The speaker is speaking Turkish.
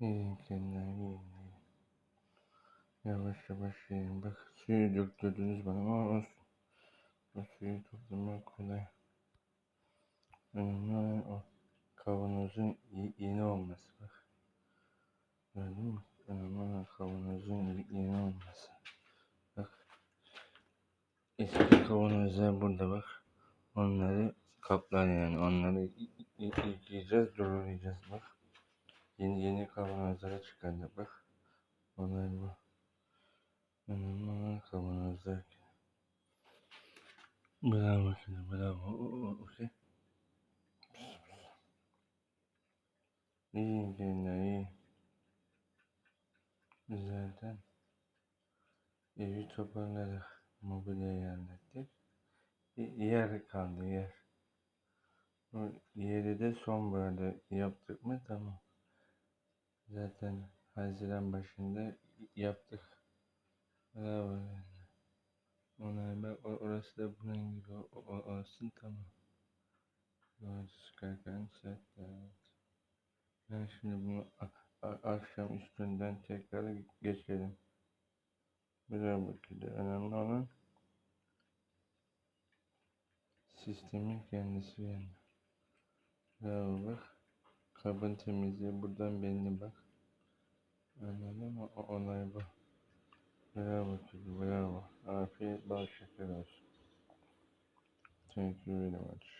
İyi kendine iyi. iyi. Yavaş yavaş yiyin. Bak suyu döktürdünüz bana ama olsun. O suyu toplamak kolay. Önemli olan o kavanozun yeni olması bak. Gördün mü? Önemli olan kavanozun yeni olması. Bak. Eski kavanozlar burada bak. Onları kaplar yani. Onları yıkayacağız, doğrayacağız bak. Yeni yeni kavanozlara çıkardık bak. Olay bu. Olan kavanozlar. Bravo kızım, bravo. Okey. İyi günler, iyi. Zaten evi toparladık. Mobilya yerlettik. Yer kaldı yer. O yeri de sonbaharda yaptık mı tamam. Zaten Haziran başında yaptık. Bravo. yani. Ona bak orası da bunun gibi o- o- olsun tamam. Doğru çıkarken set. Ben şimdi bunu akşam üstünden tekrar geçelim. Güzel bakıda önemli olan sistemin kendisi yani. Bravo bak. Kabın temizliği buradan belli bak. Anladın mı? O olay bu. Bravo kızım, bravo. Afiyet bal şeker olsun. Thank you very much.